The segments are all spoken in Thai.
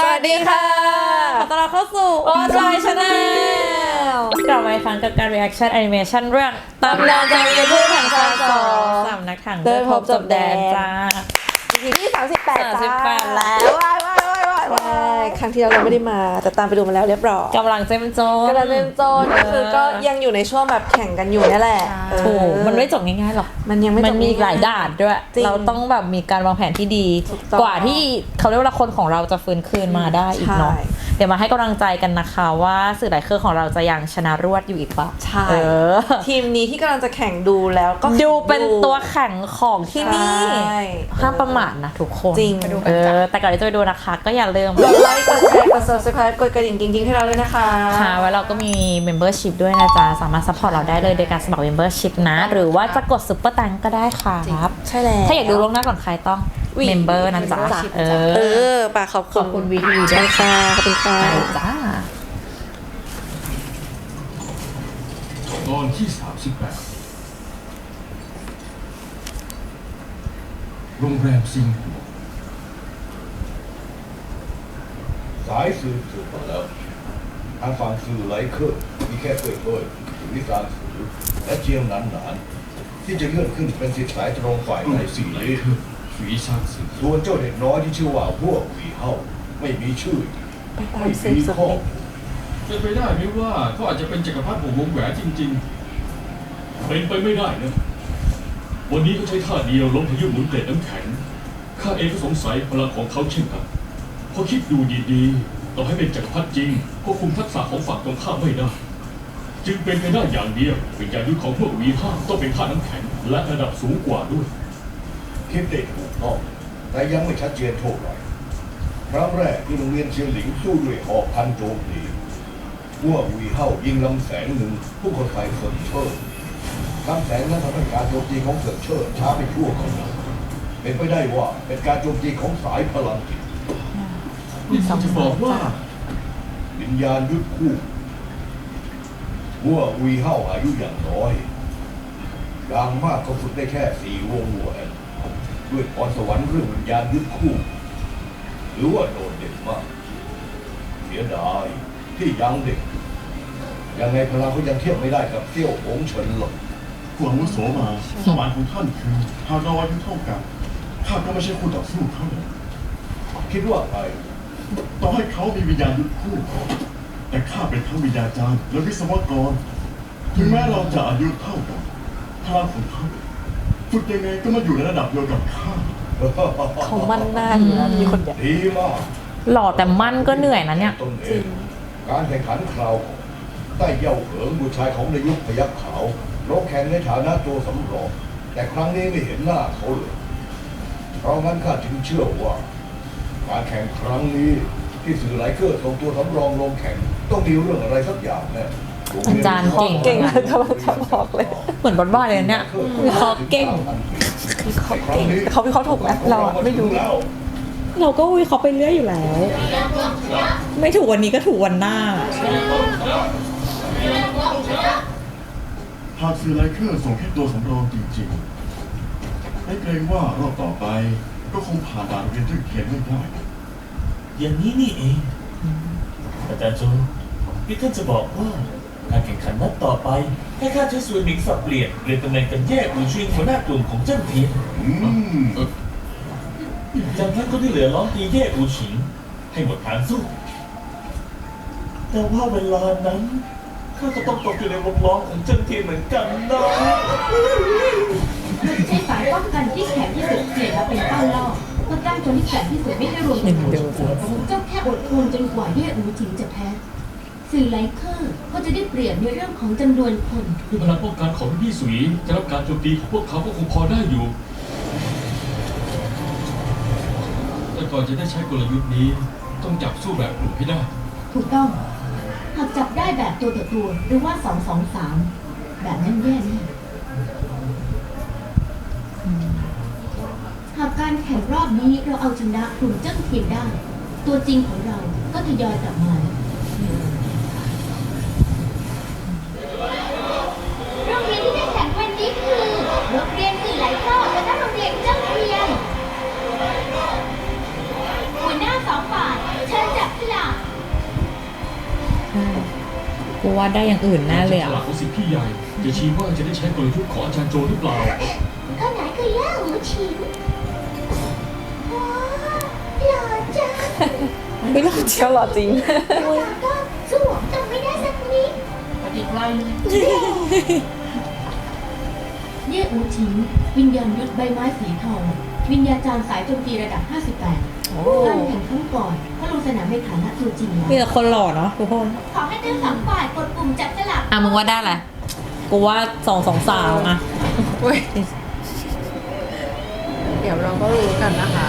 สวัสดีค่ะ ขอต้อนรับเข้าสู่วอร์ดไลน์ Channel กลับมาอีกครั้งกับการ reaction animation เรื่องตำนานจารีผู้ถังซานสองสามนักถังเดินพบจบแดนจ้า EP ที่38จ้า38แล้วว้า ครั้งที่แล้วเราไม่ได้มา แต่ตามไปดูมาแล้วเรียบร้อยกำลังเจ้มโจนกำลังเล่นโจนก็คือก็ยังอยู่ในช่วงแบบแข่งกันอยู่นี่แหละเออ ถูกมันไม่จบง่ายๆหรอก มันยังไม่จบมันมีอีกหลายง่ๆด่านด้วย จริงเราต้องแบบมีการวางแผนที่ดี ถูกต้อง กว่าที่เขาเรียกว่าคนของเราจะฟื้นคืนมาได้อีกเนาะ ใช่ เดี๋ยวมาให้กำลังใจกันนะคะว่าสื่อหลายเครือของเราจะยังชนะรวดอยู่อีกปะใช่เออทีมนี้ที่กำลังจะแข่งดูแล้วก็ดูเป็นตัวแข่งของที่นี่ใช่ห้ามประมาทนะทุกคนจริงเออแต่ก่อนที่จะไปดูนะคะ ก็อย่าลืมกดไลค์กดแชร์กด subscribe กดกระดิ่งกิ๊งๆให้เราด้วยนะคะค่ะไว้เราก็มี membership ด้วยนะจ๊ะสามารถ support เราได้เลยโดยการสมัคร membership นะ หรือว่าจะกด super ตังก็ได้ครับใช่แล้วถ้าอยากดูล่วงหน้าก่อนใครต้อง อุ๊ย member นะจ๊ะ membership เอเอออป่าขอบคุณขอบคุณ VTV ด้ใช่วยค่ะขอบคุณค่ะไปจ้าตอนที่ 38 โรงแรมซิงห์สายสืบสืบมาแล้วทางฝั่งสื่อไลเคอร์มีแค่เปิดเผยวิสารสือและเจียงหนานหนาน ที่จะเลื่อนขึ้นเป็นสิทธิสายตรงฝ่ายกลุ่ไหนมสีสื่ อไหลเคอร์ฝีซานสื่อส่วนเจ้าเด็กน้อยที่ชื่อว่าพวกวีเฮาไม่มีชื่อไปตามไม่สืบมีสุดข้อฤทธิ์เป็นไปได้ไหมว่าเขาอาจจะเป็นจักรพรรดิหัววงแหวนจริง ๆ เป็นไปไม่ได้นะ วันนี้เขาใช้ท่าเดียวล้มพายุหมุนเกล็ดน้ำแข็ง ข้าเองก็สงสัยพลังของเขาเช่นกันพอคิดดูดีๆ ต่อให้เป็นจักรพรรดิจริง ก็คุมทักษะของฝั่งตรงข้ามไม่ได้ จึงเป็นไปได้อย่างเดียววิญญาณยุทธของพวกวีห้าต้องเป็นท่าน้ำแข็ง และระดับสูงกว่าด้วย คิดได้ถูกต้องแต่ยังไม่ชัดเจนเท่าไหร่ครั้งแรกที่โรงเรียนเชียงหลิงสู้ด้วยหอกพันโจมตีพวกวีเฮายิงลำแสงหนึ่งผู้คนไฟเฟินเชิดลำแสงนั้นทำให้การโจมตีของเฟินเชิดช้าไปชั่วขณะเป็นไปได้ว่าเป็นการโจมตีของสายพลังจิตนี่ท่านจะบอกว่าวิญญาณยุทธคู่วัววีเฮาอายุอย่างน้อยอย่างมากก็ฝึกได้แค่สี่วงหัวแอน ด้วยพรสวรรค์เรื่องวิญญาณยุทธคู่หรือว่าโดดเด่นมากเสียดายที่ยังเด็ก ยังไงพลังเขายังเทียบไม่ได้กับเซี่ยวหงเฉินหรอกผู้อาวุโสมาสวรรค์ของท่านคือหากเราอายุเท่ากันข้าก็ไม่ใช่คู่ต่อสู้เขาคิดว่าไงต่อให้เขามีวิญญาณยุทธคู่ แต่ข้าเป็นทั้งวิญญาจารย์และวิศวกร ถึงแม้เราจะอายุเท่ากันพลังของเขา ฝึกยังไงก็มาอยู่ในระดับเดียวกับข้าเขามั่นหน้าอยู่นะมีคนเดียวดีมากหล่อแต่มั่นก็เหนื่อยนะเนี่ยตนเองการแข่งขันคราวก่อนใต้เย่าเหิงบุตรชายของนายยุคพยัคฆ์ขาวลงแข่งในฐานะตัวสำรองแต่ครั้งนี้ไม่เห็นหน้าเขาเลย เพราะงั้นข้าจึงเชื่อว่า การแข่งครั้งนี้ที่สื่อหลายเครือส่งตัวสำรองลงแข่ง ต้องมีเรื่องอะไรสักอย่างแน่โง อาเนจารย์เก่งเก่งกำลังจะบอกเลย เหมือนบอลบ้าเลยเนี่ยวิเคราะห์เก่งเขาเก่งแต่เขาวิเคราะห์ถูกไหมเราอะไม่รู้แล้วเราก็วิเคราะห์ไปเรื่อยอยู่แล้ว ไม่ถูกวันนี้ก็ถูกวันหน้าหากสื่อไลเคอร์ส่งแค่ตัวสำรองจริงๆไม่เกรงว่ารอบต่อไป ก็คงผ่านด่านเรียนทึกเขียนไม่ได้ อย่างนี้นี่เองอาจารย์โจนี่ท่านจะบอกว่า การแข่งขันนัดต่อไปให้ข้าใช้ส่วนหมิงสับเปลี่ยนเปลี่ยนตำแหน่งกันแยกอูชิงหัวหน้ากลุ่มของเจ้าเทียนอืมจากนั้นก็ที่เหลือล้อมตีแยกอูชิง ให้หมดทางสู้ แต่ว่าเวลานั้นข้าก็ต้องตกอยู่ในวงล้อมของเจ้าเทียนเหมือนกันนะใช้สายป้องกันที่แข็งที่สุดเปลี่ยนมาเป็นเป้าล่อเพื่อตั้งคนที่แข็งที่สุดไม่ให้รวมเป็นผู้ชนะเจ้าแค่อดทนจนกว่าเย่อูถิงจะแพ้ สื่อไลเคอร์ก็จะได้เปรียบในเรื่องของจำนวนคน ด้วยพลังป้องกันของพี่สุยจะรับการโจมตีของพวกเขาก็คงพอได้อยู่ แต่ก่อนจะได้ใช้กลยุทธ์นี้ ต้องจับสู้แบบกลุ่มให้ได้ ถูกต้อง หากจับได้แบบตัวต่อตัวหรือว่าสองสองสามแบบนั้นแย่แน่หากการแข่งรอบนี้เราเอาชนะกลุ่มเจ้าทีมได้ ตัวจริงของเราก็ทยอยกลับมาแล้ว กูว่าได้อย่างอื่นแน่เลยฉอะลาดของสิทธิ์พี่ใหญ่จะชี้ว่าจะได้ใช้กลยุทธ์ของอาจารย์โจหรือเปล่าคนไหนคือย่าหูฉิงว้าวหล่อจังไม่รู้เชียวหรอจริง แล้วก็สวมต้องไม่ได้สักนิดปฏิไกลเลยเย่อูฉิง วิญญาณยุทธใบไม้สีทอง วิญญาจารย์สายโจมตีระดับ 58โอ้ การแข่งครั้งก่อนเขาลงสนามในฐานะตัวจริงมีแล้วแต่คนหล่อเนาะทุกคนขอให้ทั้งสองฝ่ายกดปุ่มจับสลักอะมึงว่าได้แหละไรกูว่าสองสองสาวอะเว้ยเดี๋ยวเราก็รู้กันนะคะ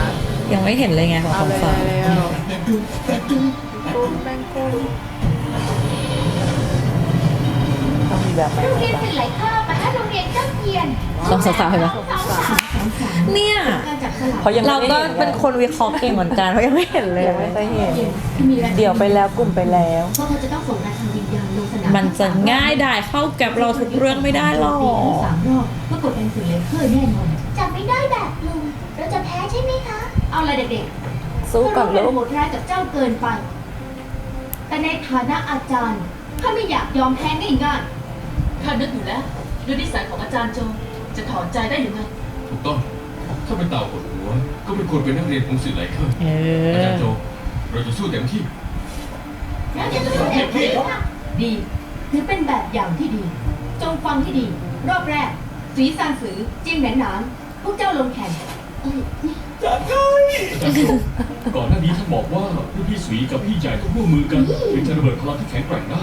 ยังไม่เห็นเลยไงสองเอาสองเลยสาวแล้วกุ้งแป้งกุ้งต้องมีแบบไหมโรงเรียนสื่อไหลเคอร์มาถ้า โรงเรียนเจ้าเทียนสองสองสาวเห็นปะสองสามสองสามเนี่ยการจับสลักเขายังเราไม่ก็ได้เห็นเป็นคนวิเคราะห์เก่งเหมือนกันเพราะยังไม่เห็นเลย ยังไม่ได้เห็นที่มีรายเดี๋ยวไปแล้วกลุ่มไปแล้ว เพราะเขาจะต้องส่งนายทางวิญญาณลงสนามมันจะง่ายได้เข้ากับเราทุกเรื่องไม่ได้หรอก สามรอบเมื่อกดเป็นสื่อเลยเคอร์แน่นอนจับไม่ได้แบบลุงเราจะแพ้ใช่ไหมคะ เอาอะไรเด็กๆสู้ก่อนลูลูกโหดร้ายกับเจ้าเกินไป แต่ในฐานะอาจารย์ข้าไม่อยากยอมแพ้ง่ายๆข้านึกอยู่แล้ว ด้วยนิสัยของอาจารย์โจจะถอนใจได้ยังไงถูกต้อง ถ้าเป็นเต่าหดหัว ก็ไม่ควรเป็นนักเรียนของสื่อไหลเคอร์เออาจารอย์โจ เราจะสู้เต็มที่ งั้นจะสู้เต็มที่ค่ะดีถือเป็นแบบอย่างที่ดี จงฟังให้ดี รอบแรก สีซานสือจิ้มแหนนหนานพวกเจ้าลงแข่งเอ้ยอาจารย์โจก่อนหน้านี้ท่านบอกว่าพี่พี่สุยกับพี่ใหญ่ต้องร่วมมือกันถึงจะระเบิดพลังที่แข็งแกร่งได้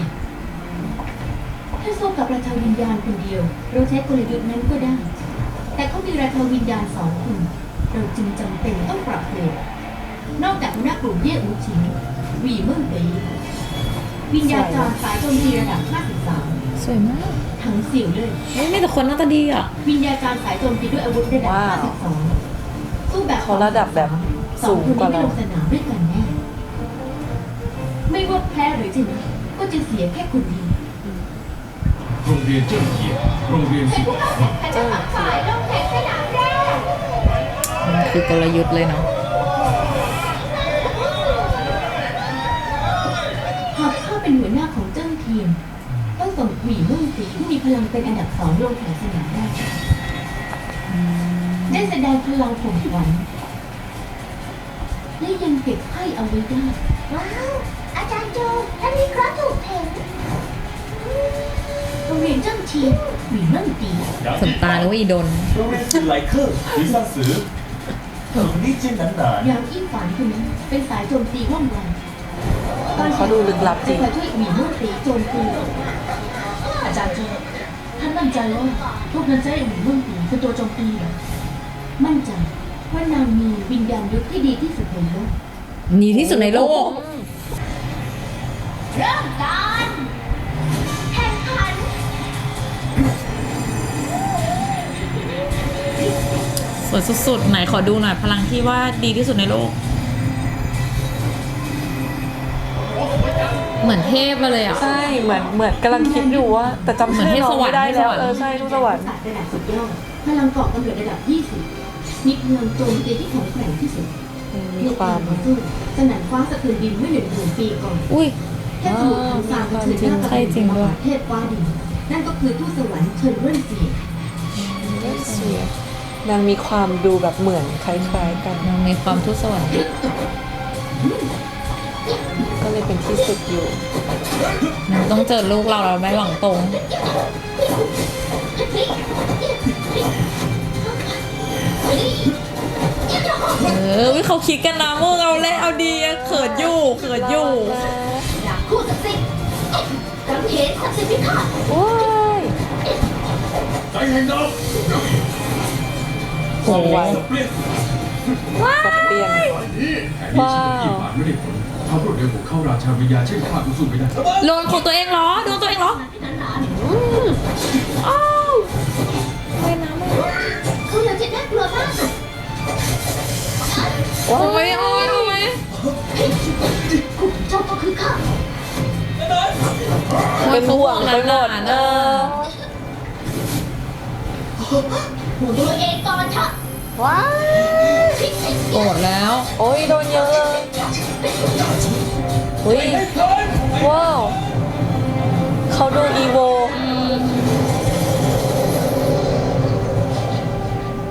ถ้าสู้กับราชาวิญญาณคนเดียว เราใช้กลยุทธ์นั้นก็ได้ แต่เขามีราชาวิญญาณสองคนเราจึงจำเป็นต้องปรับเปลี่ยนนอกจากหัวหน้ากลุ่มเย่อูชิงหวีเมิ่งเบยวิญญาจารย์สายโจมตีระดับ 53 สวยมากทั้งเสี่ยวเลย ไม่มีแต่คนหน้าตาดีอะ วิญญาจารย์สายโจมตีด้วยอาวุธระดับ52 สู้แบบเขาระดับแบบสอสูงงคนกว่านี้ไม่เรา ลงสนามด้วยกันแน่ ไม่ว่าแพ้หรือชนะก็จะเสียแค่คนเดียว โรงเรียนเจิ้งเกียรติโรงเรียนสิทธิ์ไหลเคอร์ใครจะฝักฝ่ายลงแข่งสนามแรกมันคือกลยุทธ์เลยเนาะหากข้าเป็นหัวหน้าของเจ้าทีม ต้องส่งหวีเมื่อสีที่มีพลังเป็นอันดับสองลงแข่งสนามแรกได้แสดงพลังข่มขวัญและยังเก็บไพ่เอาไว้ได้ ว้าว รงเรียนเจ้าทีมหวีเมื่อตีสมตาหรือว่าอีดนโรงเรียนสื่อไหลเคอร์หรือซานสือถึงนี่จิ้นหนานหนานยางอี้ฝันคนนี้เป็นสายโจมตีว่องไวตอนเขาดูลึกลับจริงจะช่วยหวีเมื่อตีโจมตีอาจารย์โจท่านมั่นใจว่าพวกนั้นจะให้หวีเมื่อตีเป็นตัวโจมตีเหรอมั่นใจว่านางมีวิญญาณยุทธที่ดีที่สุดในโลกดีที่สุดในโลกเริ่มการ สวยสุดๆ ไหนขอดูหน่อยพลังที่ว่าดีที่สุดในโลก เหมือนเทพมาเลยอะ ใช่เหมือนเหมือนกำลังคิดอยู่ว่า แต่จำเหมือนชื่อเทพน้สองวรรไม่ค์ได้แล้วเทพสวรรค์เออใช่ทุกสวรรค์ศาสตร์ระดับสุดยอดพลังเกาะกำเนิดระดับ 20 มีพลังโจมตีที่แข็งแกร่งที่สุดมีความเรื่องการต่อสู้สนั่นฟ้าสะเทือนดินเมื่อหนึ่งหมื่นปีก่อน อุ้ยแค่ถูกคำสาปเชิญหน้าใช่จริงด้วยเทพฟ้าดินนั่นก็คือทูตสวรรค์เชิญเรื่องเสีย นางมีความดูแบบเหมือนคล้ายๆกันมันมีความทุกข์สวรรค์ก็เลยเป็นที่สุดอยู่มันต้องเจอลูกเราเราไม่หวังตรงเออวิเขาคิดกันนะมึงเอาเล่นเอาดีอะเขินอยู่เขินอยู่ดาบคู่ศักดิ์สิทธิ์กังเขนศักดิ์สิทธิ์พิฆาตโอ้ยใจแห่งดาว โอ้โหสับเปลี่ยนสับเปลี่ยน แผนนี้ฉันกับยี่ผ่านไม่ได้ผลถ้ารวดเร็วของเข้าราชาวิญญาณเช่นข้าก็สู้ไม่ได้ โดนของตัวเองเหรอ โดนตัวเองเหรออ้าวไม่นะไม่เขาเหลือจะน่ากลัวมากโอ้ยโอ้ยโอ้ยผู้เจ้าก็คือข้าเป็นห่วงไปหมด เอเอออ หนูดูเองก่อนเถอะว้าโกรธแล้ว โอ้ยโดนเยอะเลยอุ้ยว้าวเขาดูอีโว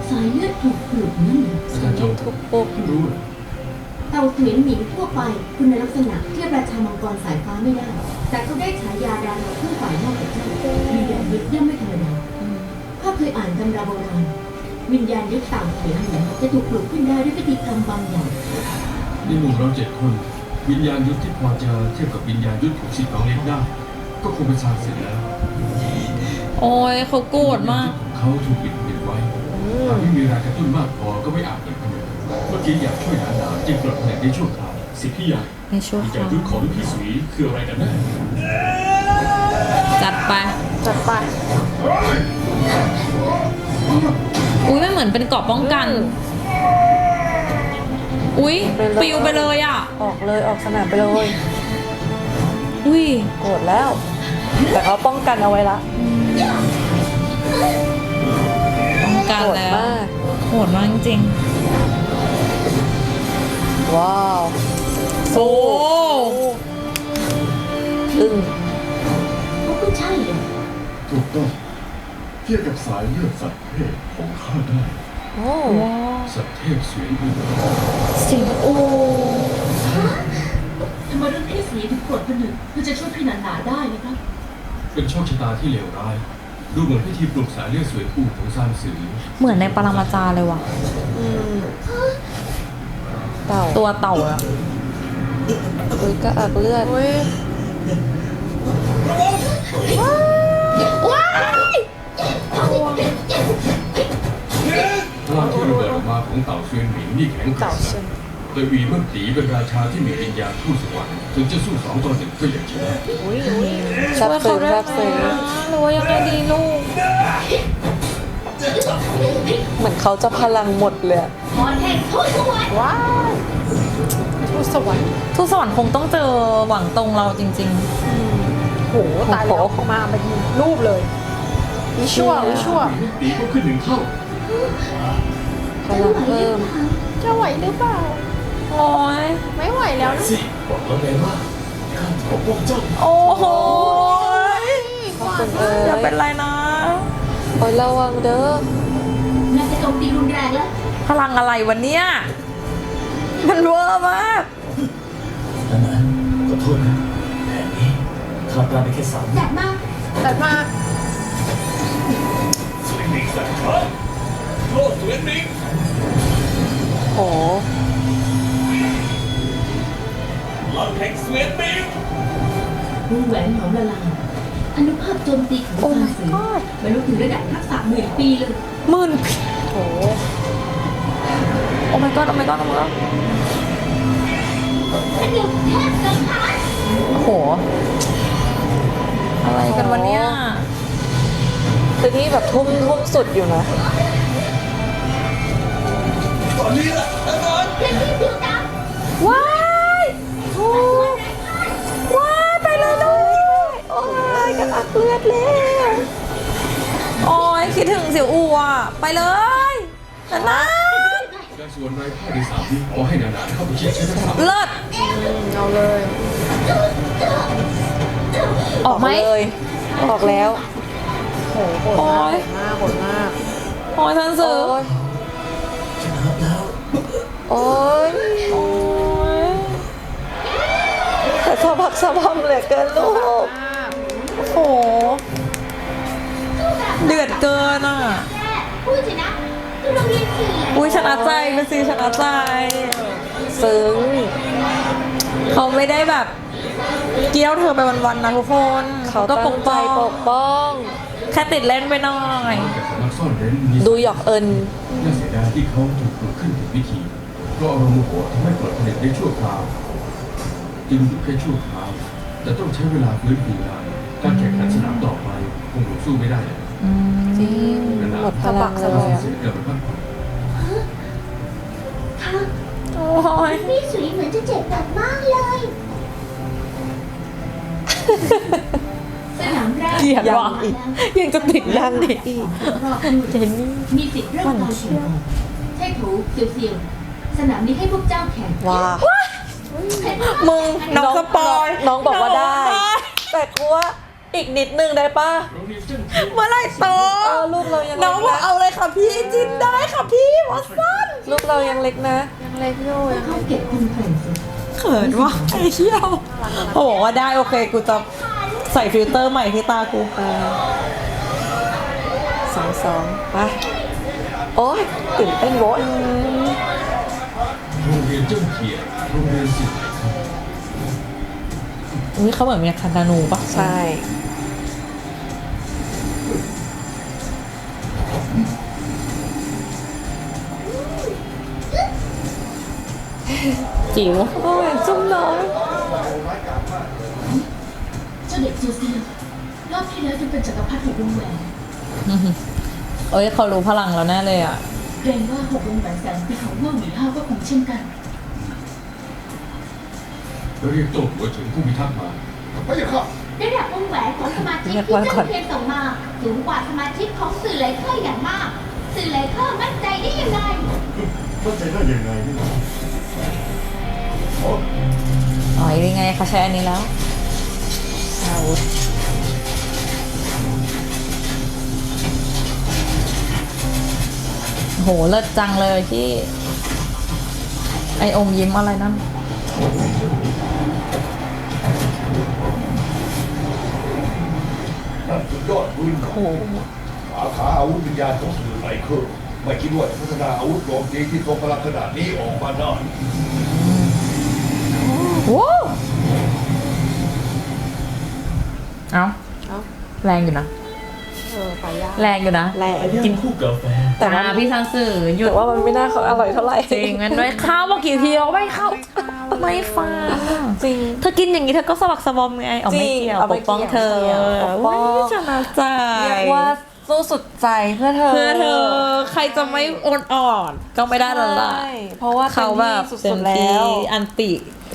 สายเลือดถูกปลุกนั่นสายเลือดถูกปลุกเต่าเสวียนหมิงทั่วไปคุณในลักษณะที่ราชามังกรสายฟ้าไม่ได้ แต่เขาได้ฉายาดาเพื่อฝ่ายนอกจากเจ้ามีแดดเย็ดย่ำไม่ทำ เคยอ่านตำราโบราณวิญญาณยุทธเต่าเสวียนหมิงจะถูกปลุกขึ้นได้ด้วยพิธีกรรมบางอย่างนี่หนุ่มเราเจ็ดคน วิญญาณยุทธที่พอจะเทียบกับวิญญาณยุทธของสิทธิ์น้องเล็กได้ ก็คงเป็นชาสิทธิ์แล้วโอ้ยเขาโกรธมากของเขาถูกปิดปิดไว้หากไม่มีแรงกระตุ้นมากพอก็ไม่อาจเปิดเผยเมื่อกี้อยากช่วยหาหนาจึงปลดแผลในชั่วคราวสิทธิ์พี่ใหญ่ในชั่ววิญคญาณราวยุทธของลูกพี่สุยคืออะไรกันแน่จัดไปจัดไป อุ้ยมันเหมือนเป็นเกราะป้องกัน อุ้ยเป็นเลย ปิวไปเลยอะ ออกเลยออกสนามไปเลย อุ้ยโกรธแล้ว แต่เขาป้องกันเอาไว้ละป้องกันโกรธแล้วมาก โหดมากจริงว้าวๆโอ้อึ้ง เขาก็ใช่เลยถูกต้อง เทียบกับสายเลือดสัตว์เพศของข้าได้ โอ้สัตว์เทพเสวียนบุญเสียงโอ้ทำไมรุ่นพี่สีถึงกดผนึกเพื่อจะช่วยพี่หนาหนาได้นะครับ เป็นโชคชะตาที่เลวร้าย ดูเหมือนพิธีปลุกสายเลือดสวยอู่ของซานสือเหมือนในปรมาจารย์เลยว่ะอืมเต่าตัวเต่าอะอุ้ยก็อักเลือด พลังที่ระเบิดออกมาของเต่าเสวียนหมิงนี่แข็งแกร่เต่างเชิญแต่วีเมื่อตีเป็นราชาที่มีวิญญาณทูตสวรรค์ถึงจะสู้สองต่อหนึ่งก็ยังชนะอุ้ยอุ้ยซับซึ้งซับซึ้งหรือว่ายังไงดีลูก เหมือนเขาจะพลังหมดเลยอะพรแห่งโทษสวรรค์ว้าวทูตสวรรค์ทุกสวรรค์คงต้องเจอหวังตรงเราจริง โหตายแล้วออกมาเป็นรูปเลย วิชั่ววิชั่ววีลูกตีก็ขึ้นหนึ่งเท่าพลังเพิ่มจะไหวหรือเปล่าๆโอ้ยไม่ไหวแล้วนะสิบอกแล้วไงว่าข้าจะปกป้องเจ้าโอ้โหขอบคุณเอ้อย่ายเป็นไรนะโอ้ยระวังเด้อน่าจะโจมตีรุนแรงแล้วพลังอะไรวันเนี้ยมันเวอร์มากนั่นนะขอโทษนะแผนนี้ข้าพลาดไปแค่สามจัดมาแต่มาส วยหมิงสัตว์เฮ้ยโลดสวยหมิงโหหลังแห่งสวยหมิงวงแหวนหอมละลายอนุภาพโจมตีของโอ้ซาน my สือ god บรรลุถึงระดับทักษะหมื่นปีเลยหมื่นโหโอ้ my god โอ้ my god โอ้ my god สนุกแทบสังหารโอ้โห อะไรกันวันเนี้ย คือนี่แบบทุ่มทุ่มสุดอยู่นะตอนนี้แหละอาจารย์เพื่อนที่ผิวดว้ายโอ้ว้ายไปเลยลูกโอ้ยกระอักเลือดแล้วโอ้ยคิดถึงเสี่ยวอูอะไปเลยนะนะและส่วนในภาคที่สามนี้ขอให้นานาเข้าไปชิดใช้ทักษะเลิศเอาเลย ออกไหมเลยออกแล้ว โหโหดโอ้มากยโหดมากโอ้ยท่านโอ้สื่อยชนะแล้วโอ้ยโอ้ยแต่สะบักสะบอมเหลือเกินลูกโอ้โหเดือดเกินอะำพูดสินะคือโรงเรียนสี่อุ้ยชนะใจดูสิชนะใจซึ้งเขาไม่ได้แบบ เกี้ยวเธอไปวันๆนะทุกคนเขาก็ปตั้กงใจป้องปกป้อง แค่ติดเล่นไปหน่อย แต่สำนักซ่อนเร้นมีดูหยอกเอิญน่าเสียดายที่เขาถูกปลุกขึ้นถึงพิธีเพราะอารมณ์โมโหทำให้เปิดผลิตได้ชั่วคราวจึงหยุดแค่ชั่วคราวแต่ต้องใช้เวลาฟื้นฟูนานการแข่งขันสนามต่อไปคงหลุดสู้ไม่ได้แล้วจริงหมดพลังเลยอะเสียเกินไปพักผ่อนค่ะโอ้ยพี่สุยเหมือนจะเจ็บหนักมากเลยสนามแรก เกลียดว่ะยังจะติดยัยังงอีดิกรอบนู่นเจนนี่มีสิทธิ์เริ่มการแข่งขันใช่ถูเซียวเซียวสนามนี้ให้พวกเจ้าแข่งว้ามึงน้องสปอยน้องบอกว่าได้ แต่กูว่าอีกนิดนึงได้ปะโรงเรียนเจ้าเทียนเมื่อไหรโตเออลูกเรายังน้องบอกเอาเลยค่ะพี่จินได้ค่ะพี่วอสซันลูกเรายังเล็กนะ ยังเล็กอยู่ยังเขาเก็บคุณเผ่นสิเขินว่ะไอ้เชี่ยวเขาบอกว่าได้โอเคกูจะ ใส่ฟิลเตอร์ใหม่ที่ตากูสองสองไปโอ้ยตื่นเต้นโว้ยโรงเรียนเจ้าเทียโรงเรียนสิอุ้ยเขาเหมือนมีคันธนูปะใช่ จิ๋วโอ้ยจุ่มน้อย เจ้าเด็กซูเซียรอบที่แล้วจะเป็นจักรพรรดิหกวงแหวนเอ้ยเขารู้พลังแล้วแน่เลยอะเกรงว่าหกวงแหวนแสนปีของว่าวหมีห้าก็คงเช่นกัน เรียกโต้หัวถึงผู้พิทักษ์มาไม่ใช่ครับระดับวงแหวนของสมาชิกที่เจ้าเทียนส่งมาสูงกว่าสมาชิกของสื่อไลเคอร์อย่างมาก สื่อไลเคอร์มั่นใจได้ยังไงเข้าใจได้ยังไงนี่อ๋อยังไงเขาใช้อันนี้แล้ว อาวุธโหเลิศจังเลยที่ ไออมยิ้มอะไรนั่นนั่นสุดยอดปืนของสาขาอาวุธวิญญาณของสื่อไรเคอร์ไม่คิดว่าจะพัฒนาอาวุธโจมตีที่ทรงพลังขนาดนี้ออกมาได้ว้า เอาเอ้า แรงอยู่นะ เออไปยากแรงอยู่นะแรงกินคู่กาแฟแต่ว่าอ่พี่ซันสื่อหยุดแต่ว่ามันไม่น่าเขาอร่อยเท่าไหร่จริงมันไม่เข้าบอกกี่ทีแล้วไม่เข้าไม่ฟังจริง เธอกินอย่างนี้เธอก็สบักสบอมไงเอาไม่เกี่ยวจริงเอาปไม่กป้องเกี่ยวเธอปกป้องว้ายชนะใจเรียกว่าสู้สุดใจเพื่อเธอ เพื่อเธอ ใครจะไม่โอนอ่อน ก็ไม่ได้แล้วล่ะใช่เพราะว่าเขาแบบสุเต็ดมๆแล้ที่วอันติ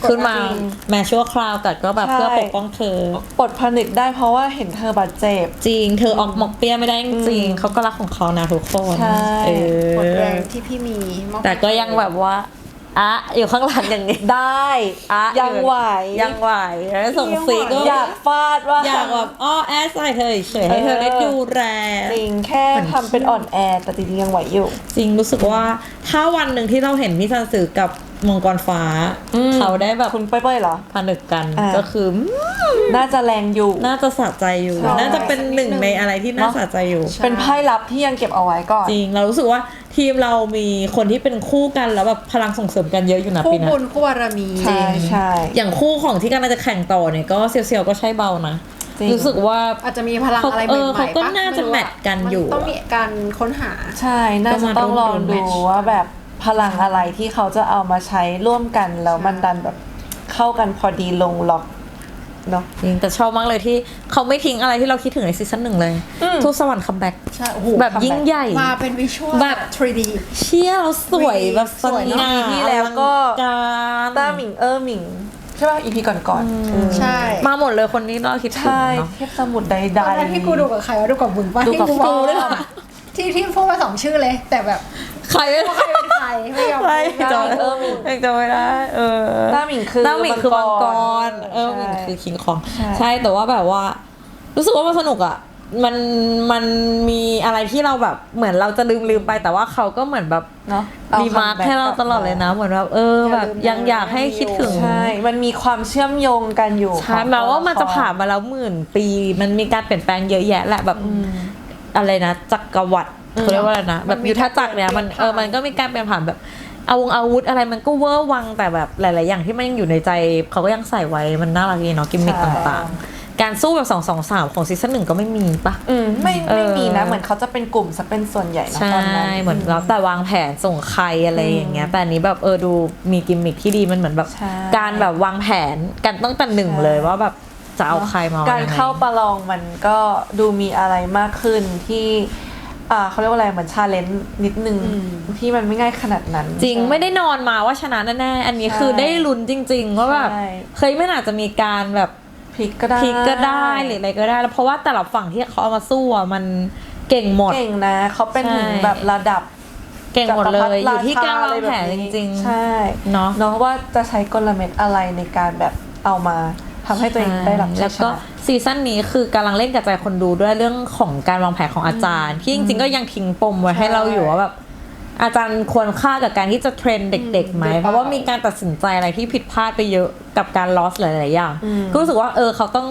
ขึ้นมาจริงแม้ชั่วคราวแต่ก็แบบใช่เพื่อปกป้องเธอปลดผนึกได้เพราะว่าเห็นเธอบาดเจ็บ จริง เธอออกหมอกเปี้ยไม่ได้จริงๆเขาก็รักของเขานะทุกคนใช่เออหมดแรงที่พี่มีมอบแต่ก็ยังแบบว่าอะอยู่ข้างหลังอย่างนี้ได้อะยังไหวยังไหวแล้วส่งซีก็อยากฟาดว่าอยากแบบอ้อแอสใส่เธอเฉยๆให้เธอได้ดูแลจริงแค่ทำเป็นอ่อนแอแต่จริงๆยังไหวอยู่ จริงรู้สึกว่าถ้าวันหนึ่งที่เราเห็นพี่ซันสือกับ มังกรฟ้า อืม เขาได้แบบคุณเป้ยๆเหรอ ผนึกกันอ่า ก็คืออืมน่าจะแรงอยู่ น่าจะสะใจอยู่ ใช่น่าจะเป็นหนึ่งในอะไรที่น่าเนอะ สะใจอยู่ เป็นไพ่ลับที่ยังเก็บเอาไว้ก่อน จริง เรารู้สึกว่าทีมเรามีคนที่เป็นคู่กันแล้วแบบพลังส่งเสริมกันเยอะอยู่นะคู่ปีหบุนี้ญคู่บารมี ใช่ใช่อย่างคู่ของที่กำลังจะแข่งต่อเนี่ยก็เซียวๆก็ใช่เบานะ จริง รู้สึกว่า อาจจะมีพลังอะไรใหเอม่อๆเขาก็ปะน่าจะไรู้แมทกันอยู่ มัต้องมีการค้นหา ใช่ น่าจะต้องลองดูว่าแบบ พลังอะไรที่เขาจะเอามาใช้ร่วมกันแล้วมันดันแบบเข้ากันพอดีลงล็อกเนาะจริงแต่ชอบมากเลยที่เขาไม่ทิ้งอะไรที่เราคิดถึงในซีซั่นหนึ่งเลยอืมทูตสวรรค์คัมแบ็กใช่โอ้โหแบบยิ่งใหญ่ มาเป็นวิชวลแบบ 3D เชี่ยเราสวยแบบสสวยเนอะง่าที่แล้วก็อลังการต้าหมิงเออหมิงใช่ป่ะอีพีก่อนๆเออใช่ มาหมดเลยคนนี้เราคิดถึงใช่เนาะเทพสมุทรใดตอนนั้นที่กูดูกับใครวะดูกับบุญป่ะดูกับที่กูด้วยว่าที่ที่พูดมาสองชื่อเลย แต่แบบใครไม่ว่าใครเป็นใคร ไม่ยอมใครพูดจำไม่ได้จำไม่ได้เออต้าหมิงคือต้าหมิงคือมังกรเออใช่หมิงคือคิงคองใช่ใช่แต่ว่าแบบว่า รู้สึกว่ามันสนุกอะมันมันมีอะไรที่เราแบบเหมือนเราจะลืมลืมไปแต่ว่าเขาก็เหมือนแบบเนาะเอรีมาร์ค comeback ให้เราตลอดเลยนะ เหมือนแบบเออแบบยังอยากให้คิดถึงใช่มันมีความเชื่อมโยงกันอยู่ใช่ของแม้ว่ามันจะตัวลครผ่านมาแล้วหมื่นปี มันมีการเปลี่ยนแปลงเยอะแยะแหละแบบอะไรนะจักรวรรดิ เขาเรียกว่าอะไรนะแบบยุทธจักรเนี่ยมันเออมันก็มีการเปลี่ยนผ่านแบบเอาวงอาวุธอะไรมันก็เวอร์วังแต่แบบหลาย ๆ อย่างที่มันยังอยู่ในใจเขาก็ยังใส่ไว้มันน่ารักดีเนาะกิมมิคใช่ต่าง ๆ การสู้แบบสองสองสามของซีซั่นหนึ่งก็ไม่มีปะอืมไม่เออไม่มีนะ เหมือนเขาจะเป็นกลุ่มซะเป็นส่วนใหญ่นะใช่ตอนนั้นเหมือนเราแต่วางแผนส่งใครอะไรอย่างเงี้ยแต่อันนี้แบบเออดูมีกิมมิคที่ดีมันเหมือนแบบใช่การแบบวางแผนกันตั้งแต่หนึ่งใช่เลยว่าแบบจะเอาใครมาการยังไงเข้าประลองมันก็ดูมีอะไรมากขึ้นที่ อ่าเขาเรียกว่าอะไรเหมือนชาเลนจ์นิดนึงที่มันไม่ง่ายขนาดนั้น จริงไม่ได้นอนมาว่าชนะแน่ๆอันนี้ใช่คือได้ลุ้นจริง ๆ ว่าแบบใช่เคยไม่น่าจะมีการแบบพลิกก็ได้พลิกก็ได้หรืออะไรก็ได้แล้วเพราะว่าแต่ละฝั่งที่เขาเอามาสู้อะมันเก่งหมดเก่งนะเขาเป็นใช่ถึงแบบระดับเก่งหมดเลจักรพรรยดิอยู่ที่การวางะไแผนแบบจนี้ริงใช่เนาะเนาะว่าจะใช้กลเม็ดอะไรในการแบบเอามา ทำให้ตัวเองได้รับชัแล้ยวชก็นะซีซั่นนี้คือกำลังเล่นกับใจคนดูด้วยเรื่องของการวางแผนของอาจารย์ ที่จริงๆก็ยังทิ้งปมไว้ให้เราอยู่ว่าแบบอาจารย์ควรค่ากับการที่จะเทรนเด็กๆไหมหรือเปล่าเพราะว่ามีการตัดสินใจอะไรที่ผิดพลาดไปเยอะกับการลอสหลายๆอย่างก็รู้สึกว่าเออเขาต้อง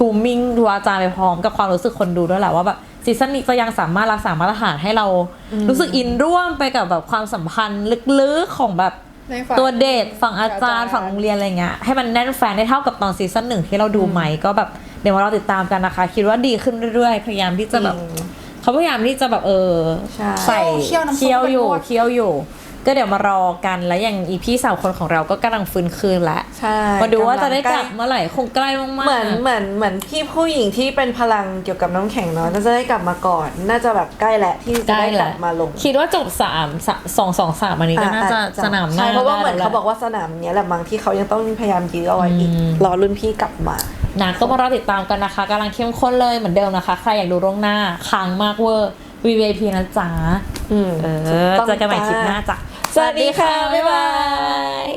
กูมิงดูอาจารย์ไปพร้อมกับความรู้สึกคนดูด้วยแหละว่าแบบซีซั่นนี้จะยังสามารถรักษามาตรฐานให้เรารู้สึกอินร่วมไปกับแบบความสัมพันธ์ลึกๆของแบบ ในฝั่งตัวเด็กฝั่งอาจารย์ ฝั่งโรงเรียนอะไรเงี้ยให้มันแน่นแฟนได้เท่ากับตอนซีซั่นหนึ่งที่เราดูไหมก็แบบเดี๋ยวมาเราติดตามกันนะคะ คิดว่าดีขึ้นเรื่อยๆ พยายามที่จะแบบ เขาพยายามที่จะแบบเออใช่ ใส่เคี่ยวน้ำซุปเคี่ยวอยู่ไปด้วยเคี่ยวอยู่ ก็เดี๋ยวมารอกันแล้วอย่างอีพี่สาวคนของเราก็กำลังฟื้นคืนแล้วใช่มาดูว่าจะได้กลับำงใเมื่อไหร่คงใกล้มากๆเหมือนเหมือนเหมือนพี่ผู้หญิงที่เป็นพลังเกี่ยวกับน้ำแข็งเนาะน่าจะได้กลับมาก่อน น่าจะแบบใกล้แหละที่จะใกล้ได้กแหลัละบมาลง คิดว่าจบสามสะสองสองสามอันนี้ก็น่าจะอ่สนามหน้าใช่เพราะว่าเหมือนได้เขาแล้วบอกว่าสนามเนี้ยแหละบางที่เขายังต้องพยายามยื้อเอาไว้อีกอืมรอรุ่นพี่กลับมานะก็มารอติดตามกันนะคะกำลังเข้มข้นเลยเหมือนเดิมนะคะ ใครอยากดูร่วงหน้าค้างมากเวอร์ VVIP นะจ๊ะอืมเออเจอกันใหม่คลิปหน้าจ้ะ สวัสดีค่ะ บ๊ายบาย